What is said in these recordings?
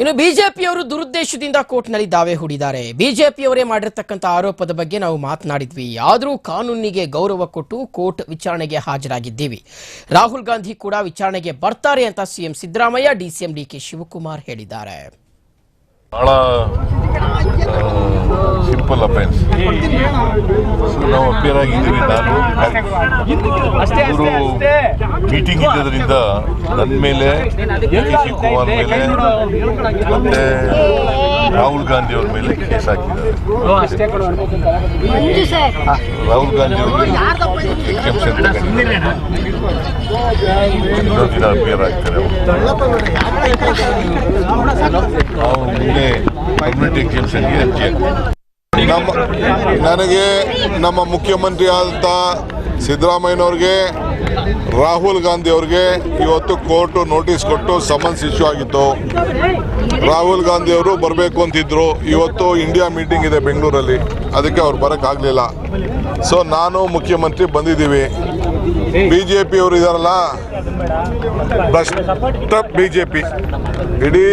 ಇನ್ನು ಬಿಜೆಪಿಯವರು ದುರುದ್ದೇಶದಿಂದ ಕೋರ್ಟ್ನಲ್ಲಿ ದಾವೆ ಹೂಡಿದ್ದಾರೆ. ಬಿಜೆಪಿಯವರೇ ಮಾಡಿರ್ತಕ್ಕಂಥ ಆರೋಪದ ಬಗ್ಗೆ ನಾವು ಮಾತನಾಡಿದ್ವಿ. ಆದರೂ ಕಾನೂನಿಗೆ ಗೌರವ ಕೊಟ್ಟು ಕೋರ್ಟ್ ವಿಚಾರಣೆಗೆ ಹಾಜರಾಗಿದ್ದೀವಿ. ರಾಹುಲ್ ಗಾಂಧಿ ಕೂಡ ವಿಚಾರಣೆಗೆ ಬರ್ತಾರೆ ಅಂತ CM Siddaramaiah, DCM DK Shivakumar ಹೇಳಿದ್ದಾರೆ. ಸಿಂಪಲ್ ಅಫೆನ್ಸ್ ಸೊ ನಾವು ಅಪೇರ್ ಆಗಿದ್ದೀವಿ. ನಾನು ಇವರು ಮೀಟಿಂಗ್ ಇದ್ದರಿಂದ ನನ್ನ ಮೇಲೆ ಕುಮಾರ್ ಕೆ ಶಿವಕುಮಾರ್ ಮೇಲೆ ಮತ್ತೆ ರಾಹುಲ್ ಗಾಂಧಿ ಅವ್ರ ಮೇಲೆ ಕೇಸ್ ಹಾಕಿದ್ದಾರೆ. ರಾಹುಲ್ ಗಾಂಧಿ ಇನ್ನೊಂದು ದಿನ ಅಪೇರ್ ಆಗ್ತಾರೆ. ಅವರು ನಾವು ಮುಂದೆ ಕಮ್ಯುನಿಟಿ ಎಕ್ಸೆಪ್ಷನ್ಗೆ ಅರ್ಜಿ ಹಾಕ್ತೀವಿ. ನಮ್ಮ ನನಗೆ ನಮ್ಮ ಮುಖ್ಯಮಂತ್ರಿ ಆದಂಥ ಸಿದ್ದರಾಮಯ್ಯನವ್ರಿಗೆ, ರಾಹುಲ್ ಗಾಂಧಿ ಅವ್ರಿಗೆ ಇವತ್ತು ಕೋರ್ಟು ನೋಟಿಸ್ ಕೊಟ್ಟು ಸಮನ್ಸ್ ಇಶ್ಯೂ ಆಗಿತ್ತು. ರಾಹುಲ್ ಗಾಂಧಿ ಅವರು ಬರಬೇಕು ಅಂತಿದ್ರು. ಇವತ್ತು ಇಂಡಿಯಾ ಮೀಟಿಂಗ್ ಇದೆ ಬೆಂಗಳೂರಲ್ಲಿ. ಅದಕ್ಕೆ ಅವ್ರು ಬರೋಕ್ಕಾಗಲಿಲ್ಲ ಸೊ ನಾನು ಮುಖ್ಯಮಂತ್ರಿ ಬಂದಿದ್ದೀವಿ. ಬಿ ಜೆ ಪಿ ಅವರು ಇದಾರಲ್ಲ, ಭ್ರಷ್ಟ ಬಿ ಜೆ ಪಿ ಇಡೀ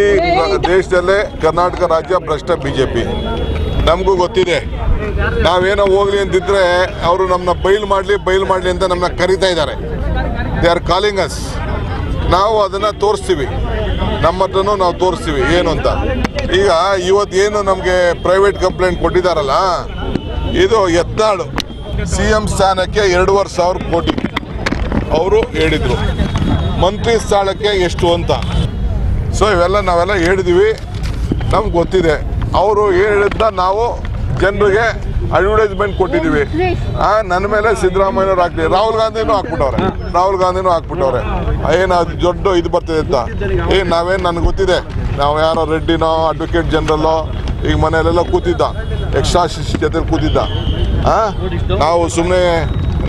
ದೇಶದಲ್ಲೇ ಕರ್ನಾಟಕ ರಾಜ್ಯ ಭ್ರಷ್ಟ ಬಿ ಜೆ ಪಿ ನಮಗೂ ಗೊತ್ತಿದೆ. ನಾವೇನೋ ಹೋಗ್ಲಿ ಅಂತಿದ್ರೆ ಅವರು ನಮ್ಮನ್ನ ಬೈಲ್ ಮಾಡಲಿ ಬೈಲ್ ಮಾಡಲಿ ಅಂತ ನಮ್ಮನ್ನ ಕರಿತಾ ಇದ್ದಾರೆ. ದೇ ಆರ್ ಕಾಲಿಂಗ್ ಅಸ್ ನಾವು ಅದನ್ನು ತೋರಿಸ್ತೀವಿ. ನಮ್ಮ ಹತ್ರನೂ ನಾವು ತೋರಿಸ್ತೀವಿ ಏನು ಅಂತ. ಈಗ ಇವತ್ತು ಏನು ನಮಗೆ ಪ್ರೈವೇಟ್ ಕಂಪ್ಲೇಂಟ್ ಕೊಟ್ಟಿದ್ದಾರಲ್ಲ, ಇದು ಯತ್ನಾಳು. ಸಿ ಎಂ ಸ್ಥಾನಕ್ಕೆ ಎರಡೂವರೆ ಸಾವಿರ ಕೋಟಿ ಅವರು ಹೇಳಿದರು. ಮಂತ್ರಿ ಸ್ಥಳಕ್ಕೆ ಎಷ್ಟು ಅಂತ. ಸೊ ಇವೆಲ್ಲ ನಾವೆಲ್ಲ ಹೇಳಿದ್ದೀವಿ ನಮ್ಗೆ ಗೊತ್ತಿದೆ. ಅವರು ಹೇಳಿದ್ದ ನಾವು ಜನರಿಗೆ ಅಡ್ವರ್ಟೈಸ್ಮೆಂಟ್ ಕೊಟ್ಟಿದ್ದೀವಿ. ಆ ನನ್ನ ಮೇಲೆ ಸಿದ್ದರಾಮಯ್ಯ ಹಾಕ್ತೀವಿ ರಾಹುಲ್ ಗಾಂಧಿನೂ ಹಾಕ್ಬಿಟ್ಟವ್ರೆ. ರಾಹುಲ್ ಗಾಂಧಿನೂ ಹಾಕ್ಬಿಟ್ಟವ್ರೆ. ಏನು ಅದು ದೊಡ್ಡ ಇದು ಬರ್ತಿದೆ ಅಂತ. ಏ ನಾವೇನು ನನಗೆ ಗೊತ್ತಿದೆ. ನಾವು ಯಾರೋ ರೆಡ್ಡಿನೋ ಅಡ್ವೊಕೇಟ್ ಜನರಲ್ಲೋ ಈಗ ಮನೆಯಲ್ಲೆಲ್ಲ ಕೂತಿದ್ದ. ಎಕ್ಸ್ಟ್ರಾ ಜೊತೆ ಕೂತಿದ್ದ. ಆ ನಾವು ಸುಮ್ಮನೆ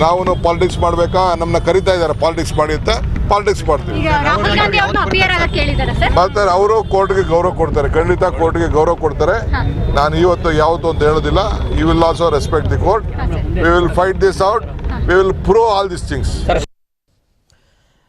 ನಾವು ಪಾಲಿಟಿಕ್ಸ್ ಮಾಡಬೇಕಾ? ನಮ್ಮನ್ನ ಕರಿತಾ ಇದ್ದಾರೆ ಪಾಲಿಟಿಕ್ಸ್ ಮಾಡಿ ಅಂತ. ಪಾಲಿಟಿಕ್ಸ್ ಮಾಡ್ತೀವಿ. ಮಾಡ್ತಾರೆ ಅವರು ಕೋರ್ಟ್ಗೆ ಗೌರವ ಕೊಡ್ತಾರೆ ಖಂಡಿತ ಕೋರ್ಟ್ಗೆ ಗೌರವ ಕೊಡ್ತಾರೆ. ನಾನು ಇವತ್ತು ಯಾವತ್ತು ಅಂತ ಹೇಳೋದಿಲ್ಲ. You will also respect the court we will fight this out we will prove all this things